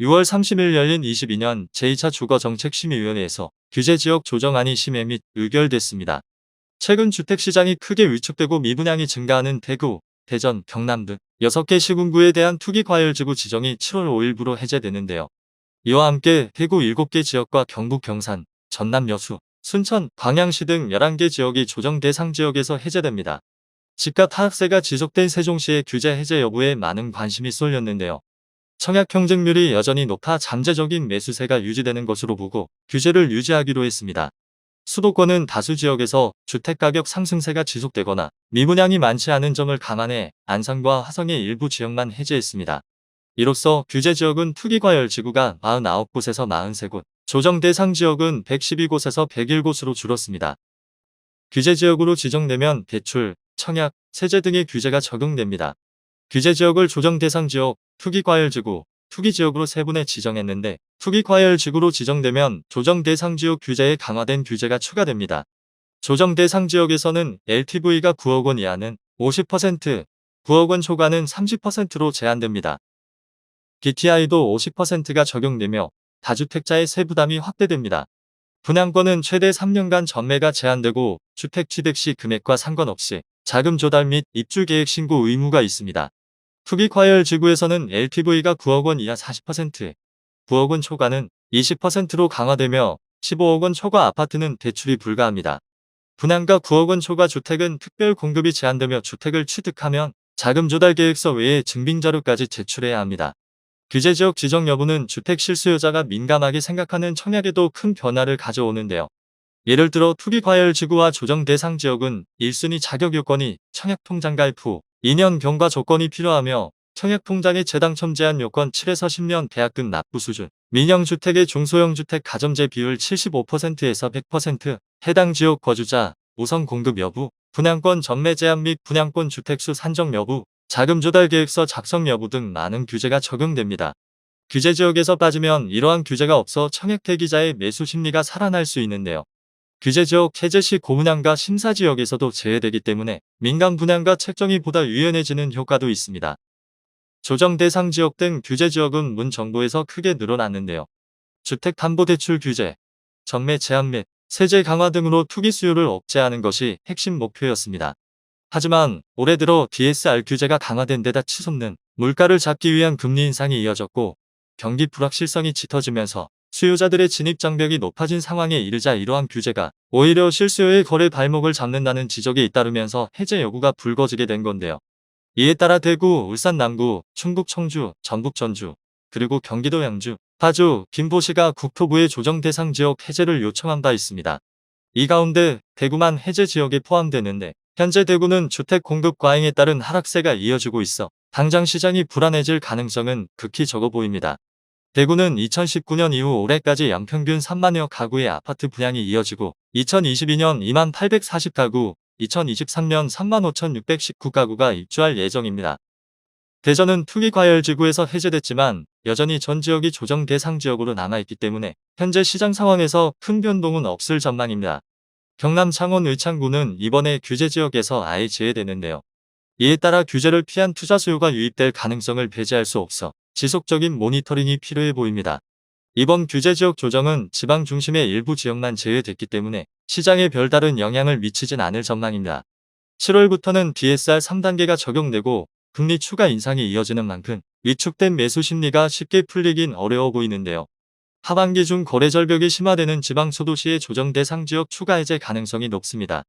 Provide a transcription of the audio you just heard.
6월 30일 열린 22년 제2차 주거정책심의위원회에서 규제지역 조정안이 심의 및 의결됐습니다. 최근 주택시장이 크게 위축되고 미분양이 증가하는 대구, 대전, 경남 등 6개 시군구에 대한 투기과열지구 지정이 7월 5일부로 해제되는데요. 이와 함께 대구 7개 지역과 경북 경산, 전남 여수, 순천, 광양시 등 11개 지역이 조정 대상 지역에서 해제됩니다. 집값 하락세가 지속된 세종시의 규제 해제 여부에 많은 관심이 쏠렸는데요. 청약 경쟁률이 여전히 높아 잠재적인 매수세가 유지되는 것으로 보고 규제를 유지하기로 했습니다. 수도권은 다수 지역에서 주택가격 상승세가 지속되거나 미분양이 많지 않은 점을 감안해 안산과 화성의 일부 지역만 해제했습니다. 이로써 규제 지역은 투기과열 지구가 49곳에서 43곳, 조정 대상 지역은 112곳에서 101곳으로 줄었습니다. 규제 지역으로 지정되면 대출, 청약, 세제 등의 규제가 적용됩니다. 규제 지역을 조정 대상 지역, 투기과열 지구, 투기 지역으로 세분해 지정했는데 투기과열 지구로 지정되면 조정 대상 지역 규제에 강화된 규제가 추가됩니다. 조정 대상 지역에서는 LTV가 9억 원 이하는 50%, 9억 원 초과는 30%로 제한됩니다. BTI도 50%가 적용되며 다주택자의 세부담이 확대됩니다. 분양권은 최대 3년간 전매가 제한되고 주택 취득 시 금액과 상관없이 자금 조달 및 입주 계획 신고 의무가 있습니다. 투기 과열 지구에서는 LTV가 9억 원 이하 40%, 9억 원 초과는 20%로 강화되며 15억 원 초과 아파트는 대출이 불가합니다. 분양가 9억 원 초과 주택은 특별 공급이 제한되며 주택을 취득하면 자금 조달 계획서 외에 증빙자료까지 제출해야 합니다. 규제 지역 지정 여부는 주택 실수요자가 민감하게 생각하는 청약에도 큰 변화를 가져오는데요. 예를 들어 투기 과열 지구와 조정 대상 지역은 1순위 자격 요건이 청약 통장 가입 후 2년 경과 조건이 필요하며 청약통장의 재당첨 제한 요건 7에서 10년 계약금 납부 수준, 민영주택의 중소형 주택 가점제 비율 75%에서 100%, 해당 지역 거주자, 우선 공급 여부, 분양권 전매 제한 및 분양권 주택수 산정 여부, 자금 조달 계획서 작성 여부 등 많은 규제가 적용됩니다. 규제 지역에서 빠지면 이러한 규제가 없어 청약 대기자의 매수 심리가 살아날 수 있는데요. 규제 지역 해제 시 고분양가 심사 지역에서도 제외되기 때문에 민간 분양가 책정이 보다 유연해지는 효과도 있습니다. 조정 대상 지역 등 규제 지역은 문 정부에서 크게 늘어났는데요. 주택담보대출 규제, 전매 제한 및 세제 강화 등으로 투기 수요를 억제하는 것이 핵심 목표였습니다. 하지만 올해 들어 DSR 규제가 강화된 데다 치솟는 물가를 잡기 위한 금리 인상이 이어졌고 경기 불확실성이 짙어지면서 수요자들의 진입 장벽이 높아진 상황에 이르자 이러한 규제가 오히려 실수요의 거래 발목을 잡는다는 지적이 잇따르면서 해제 여부가 불거지게 된 건데요. 이에 따라 대구, 울산 남구, 충북 청주, 전북 전주, 그리고 경기도 양주, 파주, 김포시가 국토부의 조정 대상 지역 해제를 요청한 바 있습니다. 이 가운데 대구만 해제 지역에 포함되는데 현재 대구는 주택 공급 과잉에 따른 하락세가 이어지고 있어 당장 시장이 불안해질 가능성은 극히 적어 보입니다. 대구는 2019년 이후 올해까지 연평균 3만여 가구의 아파트 분양이 이어지고 2022년 2만 840가구, 2023년 3만 5,619가구가 입주할 예정입니다. 대전은 투기과열지구에서 해제됐지만 여전히 전 지역이 조정 대상 지역으로 남아있기 때문에 현재 시장 상황에서 큰 변동은 없을 전망입니다. 경남 창원 의창구는 이번에 규제 지역에서 아예 제외되는데요. 이에 따라 규제를 피한 투자 수요가 유입될 가능성을 배제할 수 없어 지속적인 모니터링이 필요해 보입니다. 이번 규제 지역 조정은 지방 중심의 일부 지역만 제외됐기 때문에 시장에 별다른 영향을 미치진 않을 전망입니다. 7월부터는 DSR 3단계가 적용되고 금리 추가 인상이 이어지는 만큼 위축된 매수 심리가 쉽게 풀리긴 어려워 보이는데요. 하반기 중 거래 절벽이 심화되는 지방 소도시의 조정 대상 지역 추가 해제 가능성이 높습니다.